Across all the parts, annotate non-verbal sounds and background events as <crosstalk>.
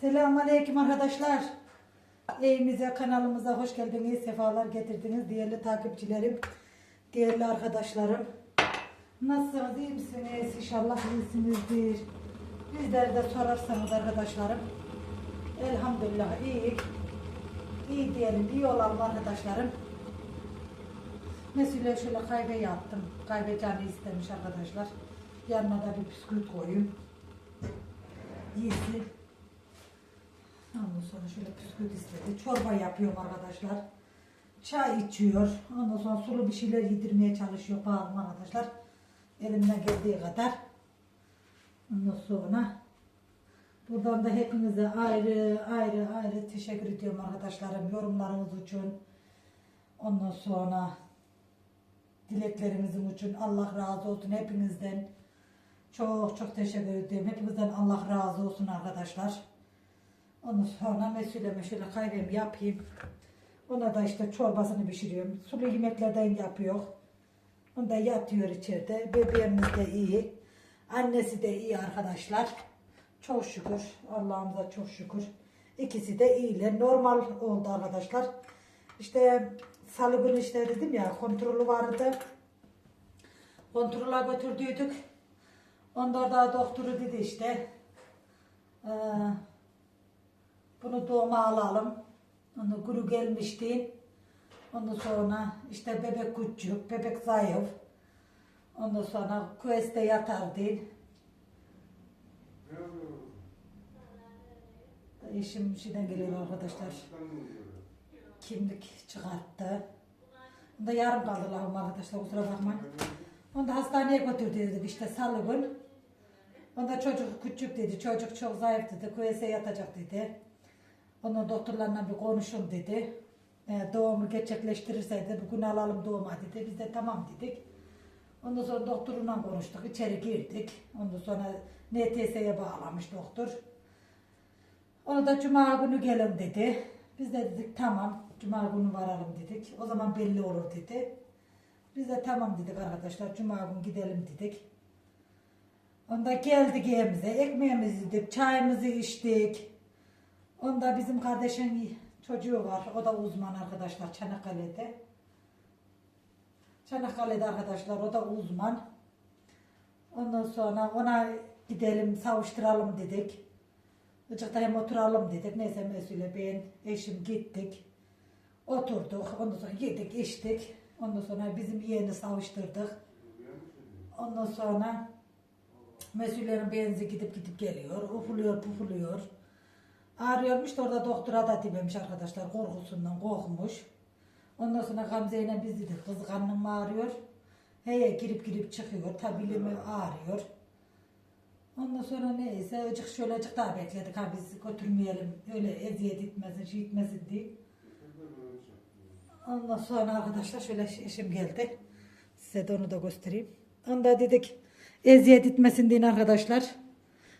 Selamünaleyküm arkadaşlar. Evimize, kanalımıza hoş geldiniz, sefalar getirdiniz. Değerli takipçilerim, değerli arkadaşlarım. Nasılsınız, iyi misiniz? İnşallah iyisinizdir. Bizleri de sorarsanız arkadaşlarım. Elhamdülillah iyi. İyi diyelim, iyi olalım arkadaşlarım. Mesela şöyle kahve yaptım. Kahve canı istemiş arkadaşlar. Yanına da bir bisküvit koyayım. Yesin. Ondan sonra şöyle bisküvit istedi. Çorba yapıyorum arkadaşlar. Çay içiyor. Ondan sonra sulu bir şeyler yedirmeye çalışıyor bağırım arkadaşlar. Elimden geldiği kadar. Ondan sonra buradan da hepinize ayrı ayrı ayrı teşekkür ediyorum arkadaşlarım. Yorumlarınız için. Ondan sonra dileklerimizin için Allah razı olsun hepinizden. Çok çok teşekkür ediyorum. Hepinizden Allah razı olsun arkadaşlar. Ondan sonra mesuleme şöyle kahvemi yapayım. Ona da işte çorbasını pişiriyorum. Sulu yemeklerden yapıyor. O da yatıyor içeride. Bebeğimiz de iyi. Annesi de iyi arkadaşlar. Çok şükür. Allah'ımıza çok şükür. İkisi de iyiler. Normal oldu arkadaşlar. İşte salı günü işte dedim ya kontrolü vardı. Kontrola götürdüydük. Ondan da doktoru dedi işte. eee, bunu doğuma alalım. Onu guru gelmişti. Ondan sonra işte bebek küçük, bebek zayıf. Ondan sonra küveste yatardı. Eşim şeyden geliyor arkadaşlar. Kimlik çıkarttı. Onda yarım kaldı lahım arkadaşlar kusura bakmayın. Onu da hastaneye götürdü dedik işte salı gün. Onda çocuk küçük dedi, çocuk çok zayıf dedi, küvese yatacak dedi. Onu doktorlarla bir konuşun dedi. E, doğumu gerçekleştirirse de bugün alalım doğuma dedi. Biz de tamam dedik. Ondan sonra doktorunla konuştuk, içeri girdik. Ondan sonra NTS'ye bağlamış doktor. Onu da cuma günü gelin dedi. Biz de dedik tamam, cuma günü varalım dedik. O zaman belli olur dedi. Biz de tamam dedik arkadaşlar, cuma günü gidelim dedik. Onda geldik evimize, ekmeğimizi yedik, çayımızı içtik. Onda bizim kardeşin çocuğu var, o da uzman arkadaşlar Çanakkale'de. Çanakkale'de arkadaşlar, o da uzman. Ondan sonra ona gidelim, savuşturalım dedik. Icıkta hem oturalım dedik. Neyse mesule ben, eşim gittik. Oturduk, ondan sonra yedik, içtik. Ondan sonra bizim yeğeni savuşturduk. Ondan sonra mesullerin benzi gidip gidip geliyor. Ufuluyor, pufuluyor. Ağrıyormuş da orada doktora da dememiş arkadaşlar. Korkusundan korkmuş. Ondan sonra Gamze ile biz dedik kız karnım ağrıyor. Heye girip girip çıkıyor. Tabi bilimi ağrıyor. Ondan sonra neyse acık şöyle acık daha bekledik. Ha biz götürmeyelim. Öyle eziyet etmesin, şey etmesin diye. Ondan sonra arkadaşlar şöyle eşim geldi. Size de onu da göstereyim. Onda dedik eziyet etmesin diye arkadaşlar.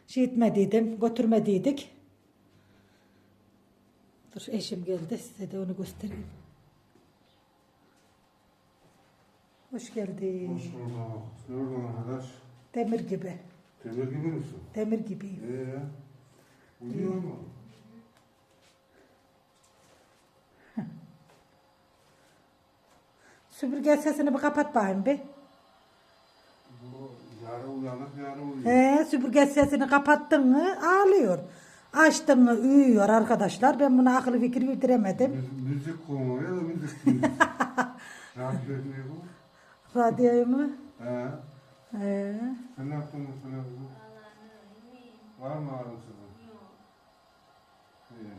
Şey etmediydim, götürmediydik. Dur eşim geldi size de onu göstereyim. Hoş geldin. Hoş bulduk. Ne arkadaş? Demir gibi. Demir gibi misin? Demir gibiyim. Ee, uyuyor mu? Süpürge sesini bir kapat bakayım bir. Bu yarı uyanık yarı uyuyor. He, süpürge sesini kapattın mı ağlıyor. Açtın mı uyuyor arkadaşlar. Ben buna akıl fikir yürütemedim. Müzik, müzik konuyor ya da müzik <laughs> dinliyor. ne yapıyor bu? Radyoyu mu? He. He. Sen ne yaptın mesela bu? Var mı ağrın sizin? İyi.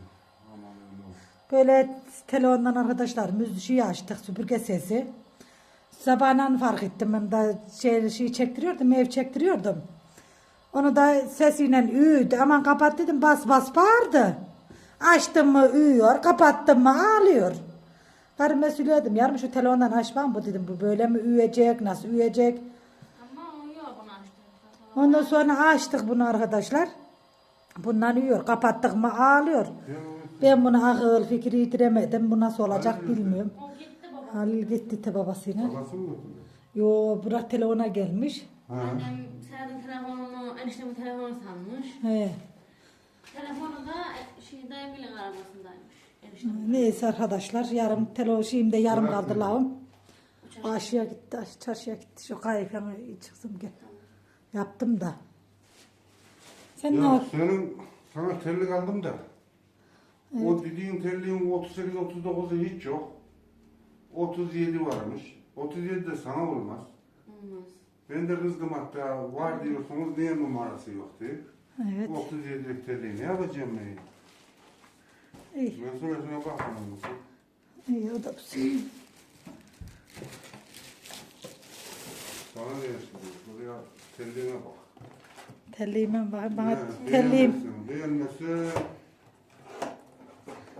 Aman öyle olsun. Böyle telefondan arkadaşlar müziği açtık süpürge sesi. Sabahından fark ettim ben de şey, şey çektiriyordum ev çektiriyordum. Onu da sesiyle üydü aman kapat dedim bas bas bağırdı. Açtım mı uyuyor kapattım mı ağlıyor. Karıma söyledim yarım şu telefondan açmam bu dedim bu böyle mi üyecek nasıl üyecek. Ondan sonra açtık bunu arkadaşlar. Bundan uyuyor kapattık mı ağlıyor. Ben bunu akıl fikri yitiremedim. Bu nasıl olacak bilmiyorum. Halil gitti te babasıyla. babası mı götürüyor? Yo bırak telefona gelmiş. Ha. Annem senin telefonunu eniştemin telefonu sanmış. He. Telefonu da e, şey dayımın arabasındaymış. Eniştemin. Neyse arkadaşlar yarım telo şeyimde yarım Bırak kaldı lağım. Aşıya gitti, aş- çarşıya gitti. Şu kayfanı çıksın gel. Yaptım da. Sen ne Ya ol? senin sana terlik aldım da. O dediğin terliğin 38 39'u hiç yok. 37 varmış. 37 de sana olmaz. Olmaz. Ben de kızdım hatta var diyorsunuz niye numarası yok diye. Evet. 37'lik terliği ne yapacağım ben? İyi, Mesulesine bakmam. iyi o da güzel. Sana ne yaşıyor? Buraya terliğine bak. Terliğime bakın bana Ya, terliğim. beğenmezsin,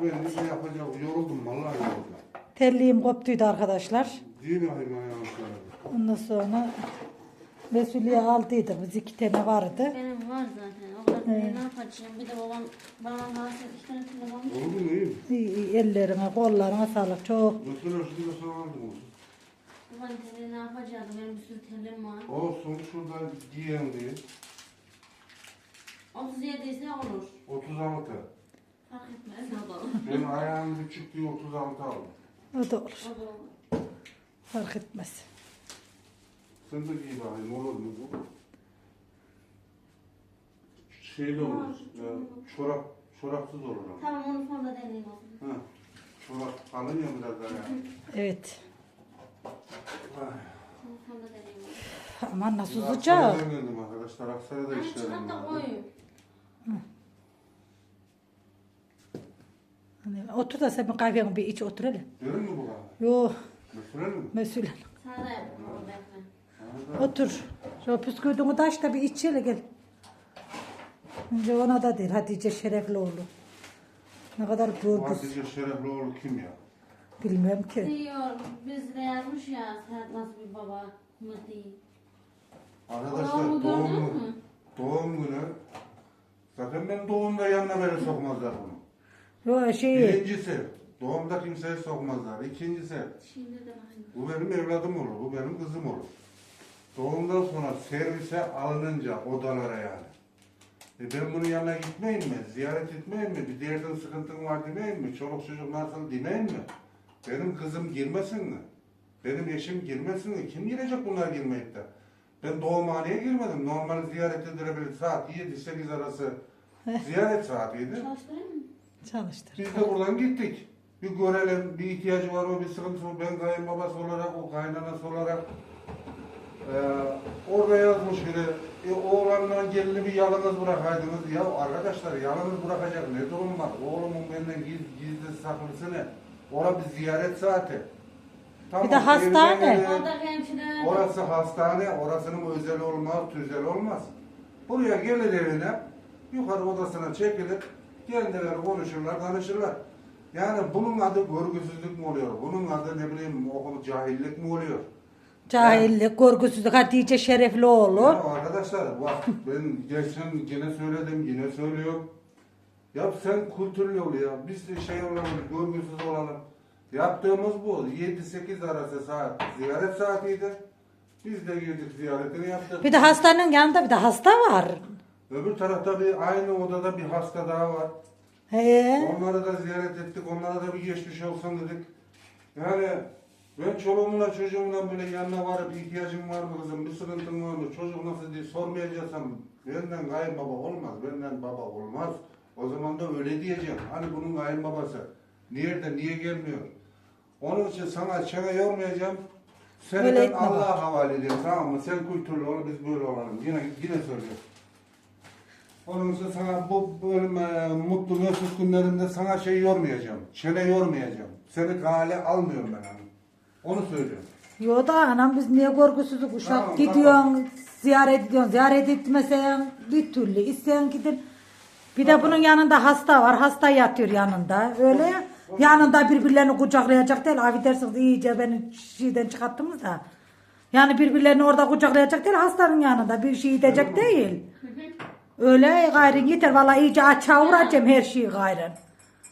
Beğenmezse ben ne yapacağım? Yoruldum vallahi yoruldum. Terliğim koptuydu arkadaşlar. Hayvan yanlışları? Ondan sonra Mesulye aldıydı. Biz iki tane vardı. Benim var zaten. O kadar ne yapacağım? Bir de babam babam kalsın iki tane telefon. Oldu mu iyi mi? İyi, iyi, ellerine, kollarına sağlık. Çok Mesela şu da sana aldım olsun. Babanın teli ne yapacağız? Benim bir sürü telim var. Olsun şurada giyen diye. 37 ise olur. 36. Fark etmez o da olur. Ben ayağım küçük diye 36 aldım. O da olur. O da olur. Fark etmez. Sen de giy bakayım olur mu bu? Şeyli olur. Ya, çorap, çorapsız olur ama. Tamam onu sonra deneyeyim o zaman. Ha, çorap kalın ya biraz daha yani. Evet. Ay. Aman nasıl sıcak. Aksaray'dan geldim arkadaşlar. Aksaray'da işlerim çıkart da koyayım. Hani otur da sen bir kahveni bir iç otur hele. Görür mü bu kadar? Yo Götürelim mi? Mesul. Sana da. Hadi. Otur. Şu püskürdüğünü taş da bir iç hele gel. Önce ona da değil Hatice Şereflioğlu. Ne kadar görgüsüz. Hatice Şereflioğlu kim ya? Bilmem ki. Diyor bizde yazmış ya Serhat nasıl bir baba mı değil. Arkadaşlar doğum mü? Doğum günü. Zaten ben doğumda yanına beni sokmazlar bunu. Yo şey Birincisi doğumda kimseyi sokmazlar. İkincisi Şimdi de bakayım. bu benim evladım olur. Bu benim kızım olur. Doğumdan sonra servise alınınca odalara yani. E ben bunun yanına gitmeyeyim mi? Ziyaret etmeyeyim mi? Bir derdin sıkıntın var demeyeyim mi? Çoluk çocuk nasıl demeyeyim mi? Benim kızım girmesin mi? Benim eşim girmesin mi? Kim girecek bunlar girmeyip de? Ben doğumhaneye girmedim. Normal ziyaret edilebilir. Saat 7-8 arası <laughs> ziyaret saatiydi. Çalıştırayım mı? Çalıştır. Biz de buradan gittik. Bir görelim, bir ihtiyacı var mı, bir sıkıntısı var. Ben kayınbabası olarak, o kaynanası olarak eee orada yazmış biri. E, oğlanla gelini bir yalnız bırakaydınız. Ya arkadaşlar yalnız bırakacak ne durum var? Oğlumun benden giz, gizli saklısı ne? Orada bir ziyaret saati. Bir de hastane. Orası hastane, orasının özel olmaz, tüzel olmaz. Buraya gelir evine, yukarı odasına çekilir, kendileri konuşurlar, danışırlar. Yani bunun adı görgüsüzlük mü oluyor? Bunun adı ne bileyim okul cahillik mi oluyor? Cahillik, korkusuzluk Hatice Şereflioğlu. Ya arkadaşlar bak ben geçen yine söyledim, yine söylüyorum. Ya sen kültürlü ol ya. Biz de şey olalım, görgüsüz olalım. Yaptığımız bu. 7-8 arası saat ziyaret saatiydi. Biz de girdik ziyaretini yaptık. Bir de hastanın yanında bir de hasta var. Öbür tarafta bir aynı odada bir hasta daha var. He. Onları da ziyaret ettik. Onlara da bir geçmiş olsun dedik. Yani ben çoluğumla çocuğumla böyle yanına varıp ihtiyacım var mı kızım, bir sıkıntın var mı, çocuk nasıl diye sormayacaksam benden kayınbaba olmaz, benden baba olmaz. O zaman da öyle diyeceğim. Hani bunun kayınbabası. Nerede, niye gelmiyor? Onun için sana çene yormayacağım. Seni ben Allah'a havale ediyorum tamam mı? Sen kültürlü ol, biz böyle olalım. Yine, yine söylüyorum. Onun için sana bu bölüm e, mutlu mesut günlerinde sana şey yormayacağım. Çene yormayacağım. Seni kale almıyorum ben hanım. Onu söylüyorum. Yo da anam biz niye korkusuzluk uşak Tamam, gidiyorsun ziyaret ediyorsun ziyaret etmesen bir türlü isteyen gidin. Bir de bunun yanında hasta var hasta yatıyor yanında öyle ya. Yanında birbirlerini kucaklayacak değil affedersiniz iyice beni şeyden çıkarttınız da. Yani birbirlerini orada kucaklayacak değil hastanın yanında bir şey edecek değil. Öyle gayrın yeter vallahi iyice açığa vuracağım her şeyi gayrın.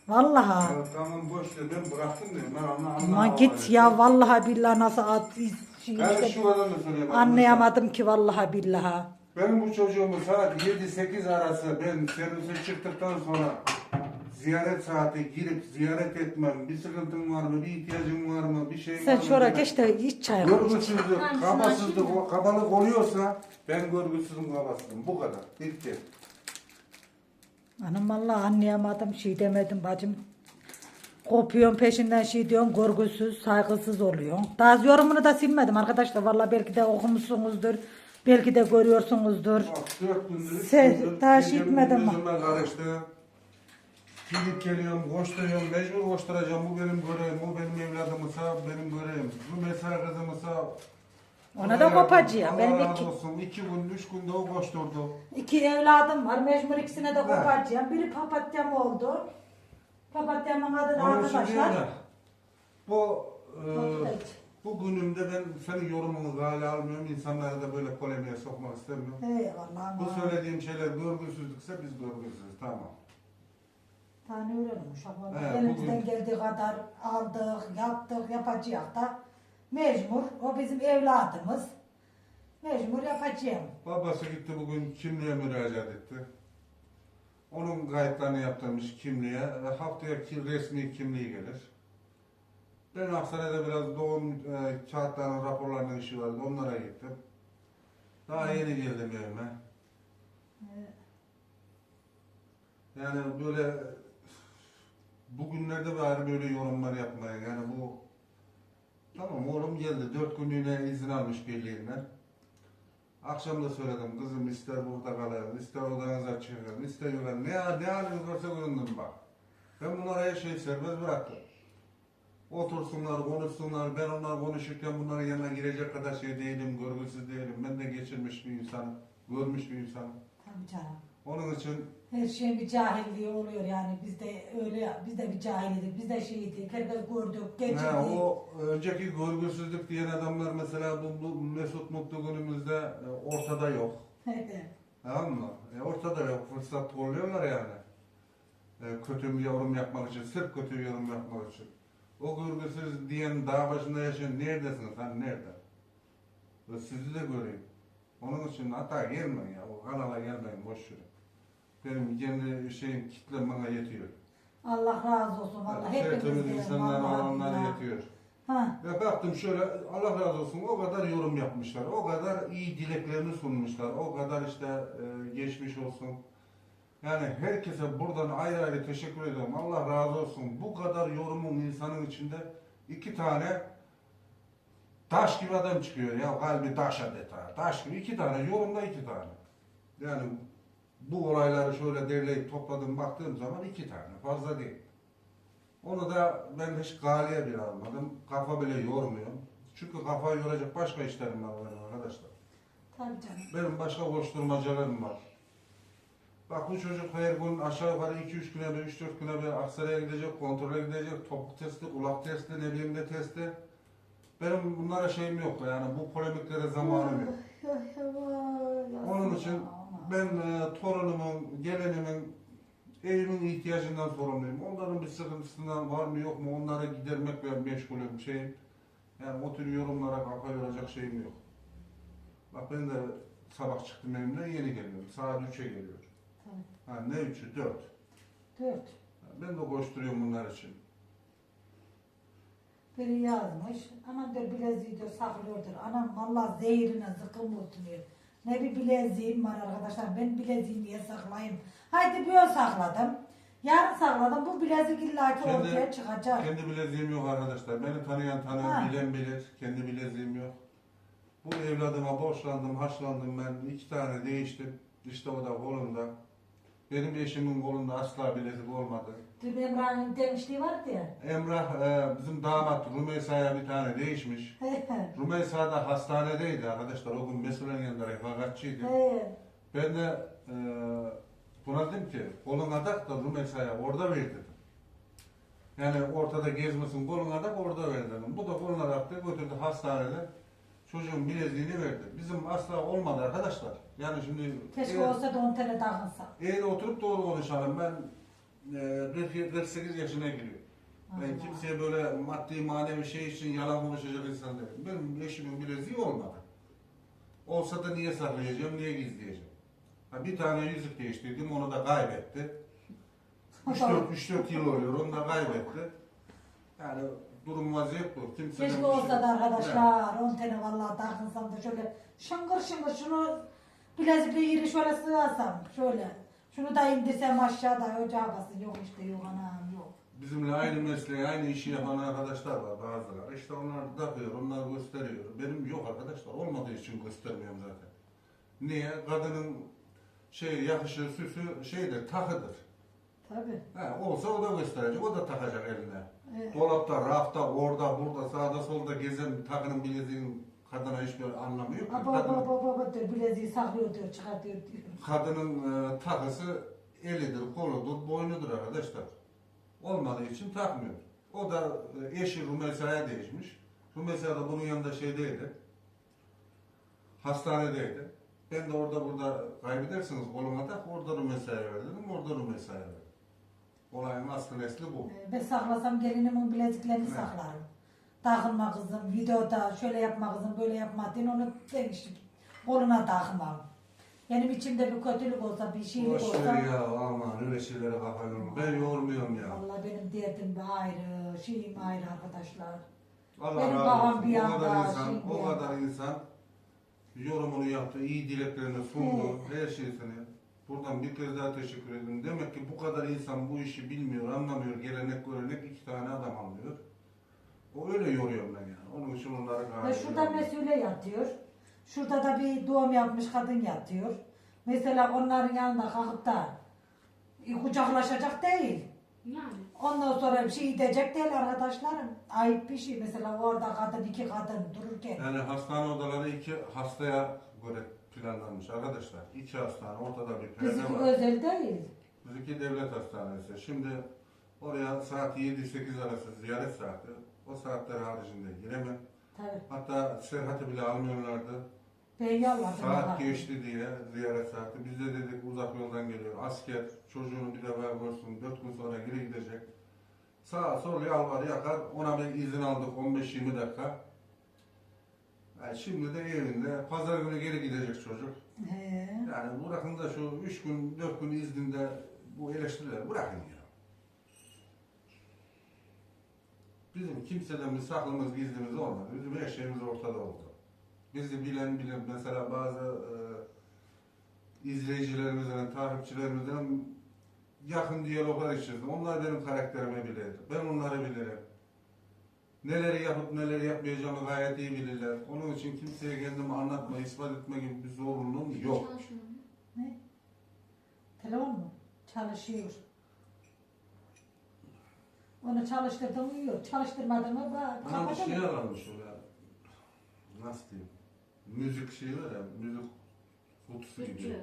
Vallahi. Ya Tamam boş ver ben bıraktım dedim. Ben anla, anla, Aman git ya vallahi billahi nasıl at, şey Ben işte şu da söyleyeyim. anlayamadım ki vallahi billahi. Benim bu çocuğumu saat 7-8 arası ben servise çıktıktan sonra ziyaret saati girip ziyaret etmem. Bir sıkıntın var mı? Bir ihtiyacın var mı? Bir şey var Sen mı? şuraya demek. geç de iç çay. koy. Görgüsüzlük, şunu kabasızlık, açayım kabalık oluyorsa ben görgüsüzüm, kabasızım. Bu kadar. Bitti. Anam vallahi anlayamadım şey demedim bacım. Kopuyorum peşinden şey diyorum görgüsüz, saygısız oluyor. Daha yorumunu da silmedim arkadaşlar. Vallahi belki de okumuşsunuzdur. Belki de görüyorsunuzdur. Bak dört gündür, üç Sen gündür daha şey etmedin mi? gündüzüme karıştı. Gidip geliyorum, koşturuyorum, mecbur koşturacağım. Bu benim görevim, bu benim evladımsa benim görevim. Bu mesela kızımsa... Ona da kopacağım. Benim iki, olsun. İki gün, üç günde o koşturdu. iki evladım var. Mecbur ikisine de kopacağım. Biri papatyam oldu. Papatyamın adı da Onun için arkadaşlar. ya, bu, e, Papatyam. bu günümde ben senin yorumunu gale almıyorum. İnsanları da böyle polemiğe sokmak istemiyorum. Eyvallah. Bu söylediğim şeyler görgüsüzlükse biz görgüsüzüz. Tamam. Tane öğrenmiş. ama He, Elimizden bugün- geldiği kadar aldık, yaptık, yapacağız da. Mecbur. O bizim evladımız. Mecbur yapacağım. Babası gitti bugün kimliğe müracaat etti. Onun kayıtlarını yaptırmış kimliğe. ve Haftaya ki- resmi kimliği gelir. Ben hastanede biraz doğum e, kağıtlarının raporlarının işi vardı. Onlara gittim. Daha yeni geldim evime. Yani böyle bugünlerde bari böyle yorumlar yapmayın. Yani bu tamam oğlum geldi. Dört günlüğüne izin almış birliğinden. Akşam da söyledim kızım ister burada kalın, ister odanıza çıkın, ister yukarı. Ne, ne haliniz varsa göründüm bak. Ben bunlara her şeyi serbest bıraktım. Otursunlar, konuşsunlar. Ben onlar konuşurken bunların yanına girecek kadar şey değilim, görgüsüz değilim. Ben de geçirmiş bir insanım, görmüş bir insanım. Tabii canım. Onun için Her şeyin bir cahilliği oluyor yani. Biz de öyle, biz de bir cahildik. Biz de şeydik. Herkes gördük, geçirdik. Ha, o önceki görgüsüzlük diyen adamlar mesela bu, bu Mesut Mutlu günümüzde e, ortada yok. <laughs> Tamam mı? E, ortada yok. Fırsat kolluyorlar yani. E, kötü bir yorum yapmak için, sırf kötü bir yorum yapmak için. O görgüsüz diyen dağ başında yaşayan neredesiniz? Hani nerede? Ve sizi de göreyim. Onun için hata gelmeyin ya. O kanala gelmeyin. Boş verin. Benim kendi şeyim kitlem bana yetiyor. Allah razı olsun. Allah Tertemiz hepimizden. insanlar olanlar yetiyor. Ha. Ve baktım şöyle Allah razı olsun o kadar yorum yapmışlar. O kadar iyi dileklerini sunmuşlar. O kadar işte e, geçmiş olsun. Yani herkese buradan ayrı ayrı teşekkür ediyorum. Allah razı olsun. Bu kadar yorumun insanın içinde iki tane taş gibi adam çıkıyor ya. Kalbi taş adeta. Taş gibi iki tane yorumda iki tane. Yani bu olayları şöyle derleyip topladım baktığım zaman iki tane. Fazla değil. Onu da ben hiç galiye bile almadım. Kafa bile yormuyorum. Çünkü kafayı yoracak başka işlerim var benim arkadaşlar. Tabii canım. Benim başka koşturmacalarım var. Bak bu çocuk her gün aşağı yukarı 2-3 güne bir, 3-4 güne bir Aksaray'a gidecek, kontrole gidecek, topuk testi, kulak testi, ne bileyim ne testi. Benim bunlara şeyim yok yani bu polemiklere zamanım yok. Onun için ben e, torunumun, gelenimin, evimin ihtiyacından sorumluyum. Onların bir sıkıntısından var mı yok mu onları gidermekle meşgulüm şeyim. Yani o tür yorumlara kafa yoracak şeyim yok. Bak ben de sabah çıktım evimden yeni geliyorum. Saat 3'e geliyorum. Ha, ne 3'ü? 4. Dört. Ben de koşturuyorum bunlar için. Biri yazmış. Aman diyor bileziği diyor saklıyordur. Anam valla zehrine zıkkım oturuyor. Ne bir bileziğim var arkadaşlar. Ben bileziği niye saklayayım? Haydi bir o sakladım. Yarın sakladım. Bu bilezik illaki Kendi- ortaya çıkacak. Kendi bileziğim yok arkadaşlar. Beni tanıyan tanır, Ha. bilen bilir. Kendi bileziğim yok. Bu evladıma borçlandım, haşlandım ben. iki tane değiştim. İşte o da kolunda. Benim eşimin kolunda asla bilezik olmadı. Dün Emrah'ın demişliği vardı ya. Emrah e, bizim damat Rumeysa'ya bir tane değişmiş. <laughs> Rumeysa da hastanedeydi arkadaşlar. O gün mesulün yanında refakatçiydi. He. Ben de e, buna dedim ki koluna tak da Rumeysa'ya orada ver dedim. Yani ortada gezmesin koluna tak orada ver dedim. Bu da koluna taktı götürdü hastanede. Çocuğun bileziğini verdi. Bizim asla olmadı arkadaşlar. Yani şimdi Keşke eğer, olsa da 10 tane takınsa. eğer oturup doğru konuşalım. Ben e, 40 48 yaşına giriyorum. Ben kimseye böyle maddi manevi şey için yalan konuşacak insan değilim. Benim eşimin bileziği olmadı. Olsa da niye saklayacağım, niye gizleyeceğim? Ha, bir tane yüzük değiştirdim, onu da kaybetti. 3-4 yıl oluyor, onu da kaybetti. Yani durum vaziyet bu. Kimseden Keşke şey- olsa da arkadaşlar 10 tane vallahi takınsam da şöyle şıngır şıngır şunu bilezikli yeri şöyle sığarsam şöyle. Şunu da indirsem aşağıda ocağa basın yok işte yok anam yok. Bizimle aynı mesleği, aynı işi yapan arkadaşlar var bazıları. İşte onlar takıyor, onlar gösteriyor. Benim yok arkadaşlar, olmadığı için göstermiyorum zaten. Niye? Kadının şey yakışı, süsü şeydir, takıdır. Tabii. Ha, olsa o da gösterecek, o da takacak eline. Evet. Dolapta, rafta, orada, burada, sağda, solda gezen takının bileziğin kadına hiçbir anlamı yok. ki. Baba Kadın- baba baba diyor bileziği saklıyor diyor çıkartıyor diyor. kadının e, takısı elidir, koludur, boynudur arkadaşlar. Olmadığı için takmıyor. O da e, eşi Rumeysa'ya değişmiş. Rumeysa da bunun yanında şeydeydi. Hastanedeydi. Ben de orada burada kaybedersiniz koluma tak, orada Rumeysa'ya ver dedim, orada Rumeysa'ya ver. Olayın aslı nesli bu. Ee, Ben saklasam gelinimin bileziklerini saklarım. Takılma kızım, videoda şöyle yapma kızım, böyle yapma din onu ben işte koluna takmam. Benim içimde bir kötülük olsa, bir şeylik Boş olsa, ver ya aman öyle şeylere yorma. Ben yormuyorum ya. vallahi benim derdim bir ayrı, şeyim ayrı arkadaşlar. Allah Benim razı babam olsun. bir o yanda, kadar insan, bir o kadar insan yorumunu yaptı, iyi dileklerini sundu, her şeysini. Buradan bir kez daha teşekkür ederim. Demek ki bu kadar insan bu işi bilmiyor, anlamıyor, gelenek görenek iki tane adam anlıyor. O öyle yoruyorum ben yani. Onun için onları Ve galiba. şurada mesule yatıyor. Şurada da bir doğum yapmış kadın yatıyor. Mesela onların yanında kalkıp da e, kucaklaşacak değil. Yani. Ondan sonra bir şey diyecek değil arkadaşlarım. Ayıp bir şey. Mesela orada kadın iki kadın dururken. Yani hastane odaları iki hastaya göre planlanmış arkadaşlar. İki hastane, ortada bir perde Bizimki var. özel değil. Bizimki devlet hastanesi. Şimdi oraya saat 7-8 arası ziyaret saati. O saatler haricinde giremem. Tabii. Hatta seyahati bile almıyorlardı. Ben yalvardım. Saat geçti diye ziyaret saati. Biz de dedik uzak yoldan geliyor. Asker çocuğunu bir defa görsün. 4 gün sonra geri gidecek. Sağa sol yalvar yakar. Ona bir izin aldık 15-20 dakika. Yani şimdi de evinde. Pazar günü geri gidecek çocuk. He. Yani bırakın da şu 3 gün 4 gün izninde bu eleştirileri bırakın ya. Bizim kimseden bir saklımız gizlimiz olmadı. Bizim her şeyimiz ortada oldu. Bizi bilen bilen mesela bazı e, izleyicilerimizden, takipçilerimizden yakın diyaloglar içerisinde. Onlar benim karakterimi bilir. Ben onları bilirim. Neleri yapıp neleri yapmayacağımı gayet iyi bilirler. Onun için kimseye kendimi anlatma, ispat etme gibi bir zorunluluğum yok. Telefon mu? Çalışıyor. Onu çalıştırdım uyuyor. Çalıştırmadım mı bak Bana bir şey aranmış o ya. Nasıl diyeyim? Müzik şeyi var ya, müzik kutusu gibi.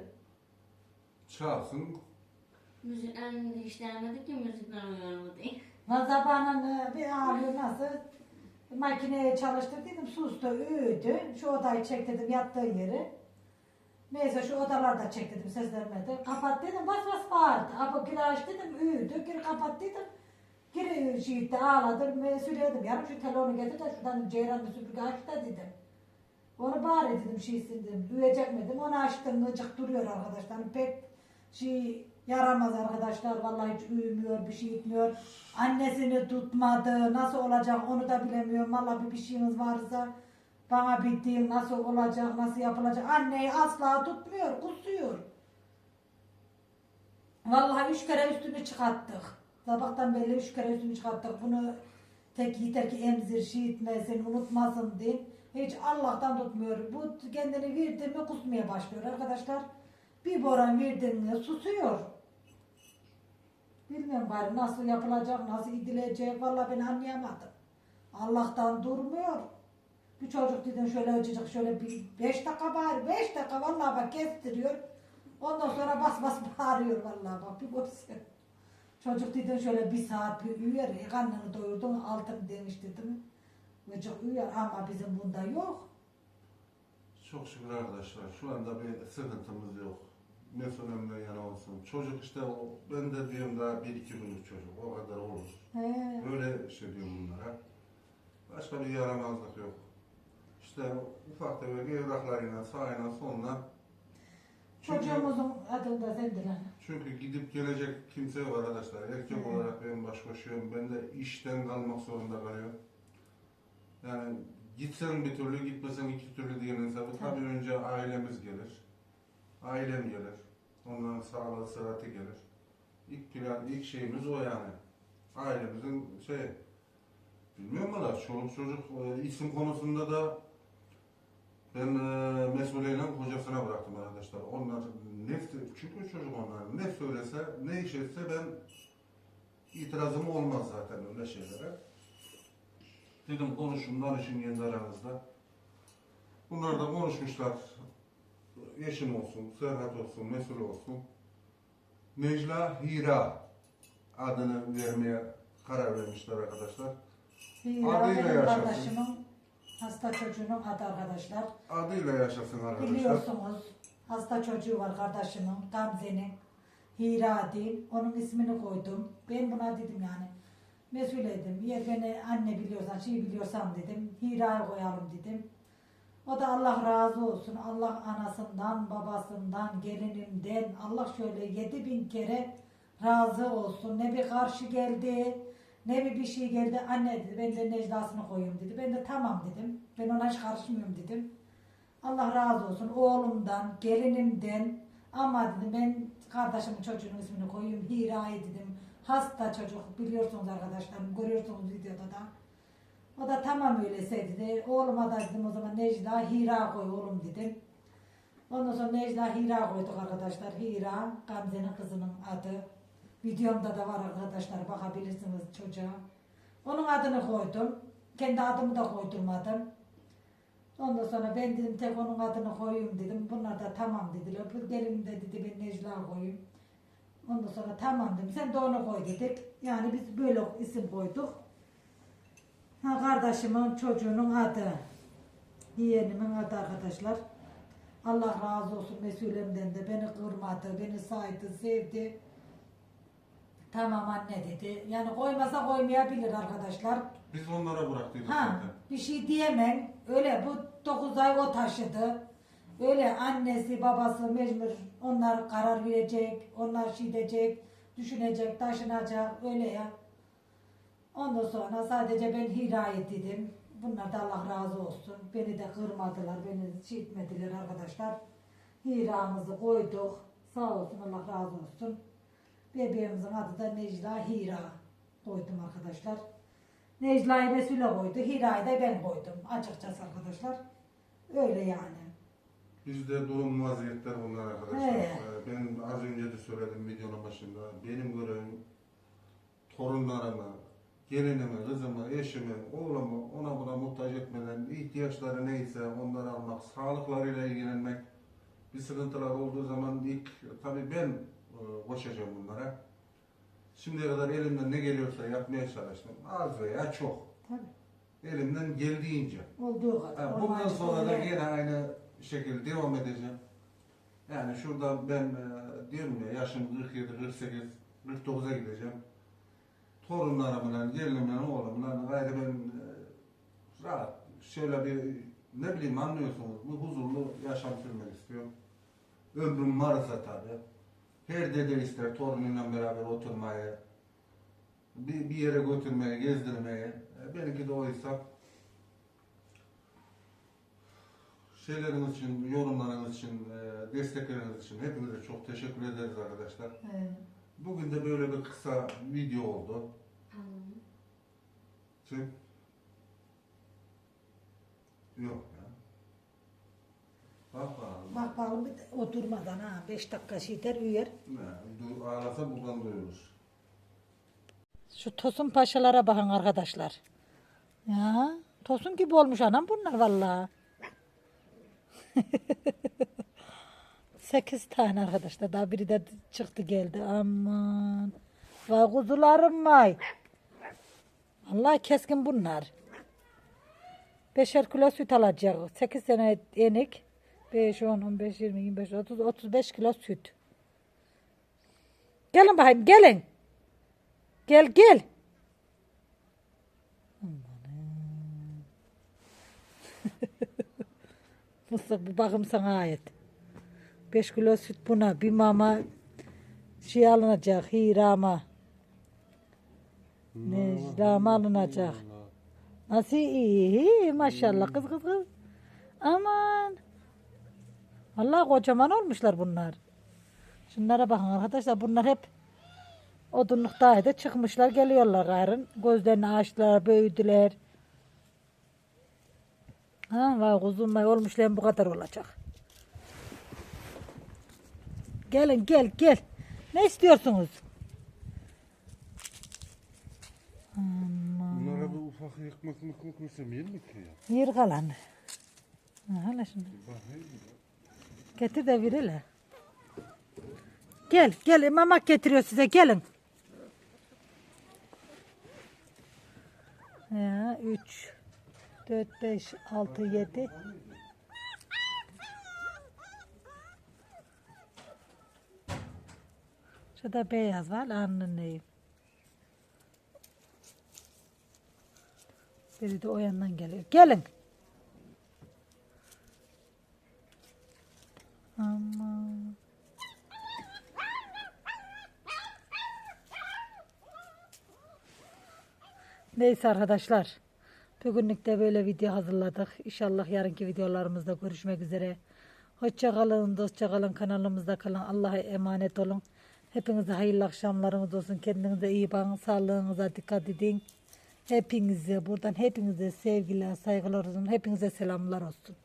Çalsın, Müziklerin işlemedik ki müzikler uyarmadı. Mazaba'nın bir ağlıyor nasıl? Makineye çalıştırdıydım sustu, uyudu. Şu odayı çek dedim yattığı yeri. Neyse şu odalarda çek dedim ses vermedi. Kapat dedim bas bas bağırdı. Abi geri aç dedim uyudu. Geri kapat dedim. Geri şey etti ağladı. Söyledim yarım şu telefonu getir de şuradan ceyranlı süpürge aç da dedim. Onu bari dedim şeysin dedim. Duyacak mı dedim. Onu açtım gıcık duruyor arkadaşlar. Pek şey yaramaz arkadaşlar. Vallahi hiç uyumuyor bir şey etmiyor. Annesini tutmadı. Nasıl olacak onu da bilemiyorum. Vallahi bir bir şeyiniz varsa bana bildiğin nasıl olacak, nasıl yapılacak. Anneyi asla tutmuyor, kusuyor. Vallahi üç kere üstünü çıkarttık. Sabahtan beri üç kere üstünü çıkarttık. Bunu tek yeter ki emzir, şey etmesin, unutmasın diye. Hiç Allah'tan tutmuyor. Bu kendini verdi mi kusmaya başlıyor arkadaşlar. Bir boran verdin mi susuyor. Bilmiyorum bari nasıl yapılacak, nasıl gidilecek. Vallahi ben anlayamadım. Allah'tan durmuyor. Bir çocuk dedim şöyle acıcık şöyle bir beş dakika bari beş dakika vallahi bak kestiriyor. Ondan sonra bas bas bağırıyor vallahi bak bir görsen. Çocuk dedim şöyle bir saat bir uyuyor. E, karnını doyurdun altını demiş dedim. Çocuk uyuyor ama bizim bunda yok. Çok şükür arkadaşlar. Şu anda bir sıkıntımız yok. Mesulemden yana olsun. Çocuk işte o, ben de diyorum daha bir iki günlük çocuk. O kadar olur. He. Böyle şey diyorum bunlara. Başka bir yaramazlık yok. İşte ufak tefek evraklarıyla sağıyla soluna. Çocuğumuzun adını da sendiler. çünkü gidip gelecek kimse yok arkadaşlar. Erkek Evet. olarak ben baş başıyorum. Ben de işten kalmak zorunda kalıyorum. Yani gitsen bir türlü gitmesen iki türlü diyen hesabı tabii önce ailemiz gelir. Ailem gelir. Ondan sağlığı sıhhati gelir. İlk plan, ilk şeyimiz o yani. Ailemizin şey, bilmiyorum da çoluk çocuk e, isim konusunda da ben e, mesuleyle kocasına bıraktım arkadaşlar. Onlar ne, çünkü çocuk onlar ne söylese, ne iş etse ben itirazım olmaz zaten öyle şeylere. Dedim konuşun, danışın kendi aranızda. Bunlar da konuşmuşlar. Eşim olsun, Serhat olsun, Mesul olsun. Necla Hira adını vermeye karar vermişler arkadaşlar. Hira Adıyla yaşasın. Hasta çocuğunun adı arkadaşlar. Adıyla yaşasın arkadaşlar. Biliyorsunuz hasta çocuğu var kardeşimin Gamze'nin. Hira değil. Onun ismini koydum. Ben buna dedim yani. Mesul edim. Eğer beni anne biliyorsan, şey biliyorsan dedim. Hira'yı koyalım dedim. O da Allah razı olsun. Allah anasından, babasından, gelinimden, Allah şöyle yedi bin kere razı olsun. Ne bir karşı geldi, ne bir şey geldi. Anne dedi, ben de Necla'sını koyayım dedi. Ben de tamam dedim. Ben ona hiç karışmıyorum dedim. Allah razı olsun oğlumdan, gelinimden ama dedim ben kardeşimin çocuğunun ismini koyayım Hira'yı dedim. Hasta çocuk biliyorsunuz arkadaşlar görüyorsunuz videoda da. O da tamam öyleyse dedi. Oğluma da dedim o zaman Necla Hira koy oğlum dedim. Ondan sonra Necla Hira koyduk arkadaşlar. Hira Gamze'nin kızının adı. Videomda da var arkadaşlar bakabilirsiniz çocuğa. Onun adını koydum. Kendi adımı da koydurmadım. Ondan sonra ben dedim tek onun adını koyayım dedim. Bunlar da tamam dediler. Bu gelin de dedi ben Necla koyayım. Ondan sonra tamam dedim. Sen de onu koy dedik. Yani biz böyle isim koyduk. Ha kardeşimin çocuğunun adı. Yeğenimin adı arkadaşlar. Allah razı olsun Mesulem'den de beni kırmadı, beni saydı, sevdi. Tamam anne dedi. Yani koymasa koymayabilir arkadaşlar. Biz onlara bıraktıydık Ha, zaten. bir şey diyemem. Öyle bu 9 ay o taşıdı. Öyle annesi babası mecbur onlar karar verecek, onlar şey diyecek, düşünecek, taşınacak öyle ya. Ondan sonra sadece ben Hira'yı dedim. Bunlar da Allah razı olsun. Beni de kırmadılar, beni şey etmediler arkadaşlar. Hira'mızı koyduk. Sağ olsun Allah razı olsun. Bebeğimizin adı da Necla Hira koydum arkadaşlar. Necla'yı Mesut'e koydu. Hira'yı da ben koydum. Açıkçası arkadaşlar. Öyle yani. Bizde durum vaziyetler bunlar arkadaşlar. He. Ee, Ben az önce de söyledim videonun başında. Benim görevim torunlarımı, gelinimi, kızımı, eşimi, oğlumu ona buna muhtaç etmeden ihtiyaçları neyse onları almak, sağlıklarıyla ilgilenmek. Bir sıkıntılar olduğu zaman ilk tabii ben koşacağım bunlara. Şimdiye kadar elimden ne geliyorsa yapmaya çalıştım. Az veya çok. Tabii. Elimden geldiğince. Olduğu kadar. Ha, bundan sonra da yine aynı şekilde devam edeceğim. Yani şurada ben e, diyorum ya yaşım 47, 48, 49'a gideceğim. Torunlarımla, gelinimle, oğlumla gayrı ben e, rahat, şöyle bir ne bileyim anlıyorsunuz, bu huzurlu yaşam sürmek istiyorum. Ömrüm varsa tabii. Her dede ister torunuyla beraber oturmayı, bir, bir yere götürmeyi, gezdirmeyi. E, benimki de oysa şeyleriniz için, yorumlarınız için, e, destekleriniz için hepinize çok teşekkür ederiz arkadaşlar. He. Bugün de böyle bir kısa video oldu. Kim? Yok ya. Bak bakalım. Bak bakalım bir oturmadan ha. Beş dakika şeyler üyer. Ne, ağlasa buradan duyulur. Şu Tosun paşalara bakın arkadaşlar. Ya Tosun gibi olmuş anam bunlar vallahi. <laughs> Sekiz tane arkadaşlar. Daha biri de çıktı geldi. Aman. Vay kuzularım vay. Allah keskin bunlar. Beşer kilo süt alacak. Sekiz sene enik. Beş, on, on beş, yirmi, yirmi beş, otuz, otuz beş kilo süt. Gelin bakayım gelin. Gel gel. <laughs> Mısık bu bakım sana ait. 5 kilo süt buna. Bir mama şey alınacak. Hirama. Ne rama alınacak. Nasıl iyi, iyi maşallah kız kız kız. Aman. Allah kocaman olmuşlar bunlar. Şunlara bakın arkadaşlar bunlar hep odunluk daire çıkmışlar geliyorlar gayrın. Gözlerini açtılar, büyüdüler. Ha vay kuzum vay olmuşlar bu kadar olacak. Gelin gel gel. Ne istiyorsunuz? Bunlara bir ufak ekmek mekmek versem yer mi ki ya? Yer kalan. Ha, hala şimdi. Getir de hele. Gel gel mama getiriyor size gelin. Ya 3 4 5 6 7 Şurada beyaz var anının neyi. Biri de o yandan geliyor. Gelin. Aman. Neyse arkadaşlar. Bugünlük de böyle video hazırladık. İnşallah yarınki videolarımızda görüşmek üzere. Hoşça kalın, dostça kalın, kanalımızda kalın. Allah'a emanet olun. Hepinize hayırlı akşamlarınız olsun. Kendinize iyi bakın. Sağlığınıza dikkat edin. Hepinize buradan hepinize sevgiler, saygılar olsun. Hepinize selamlar olsun.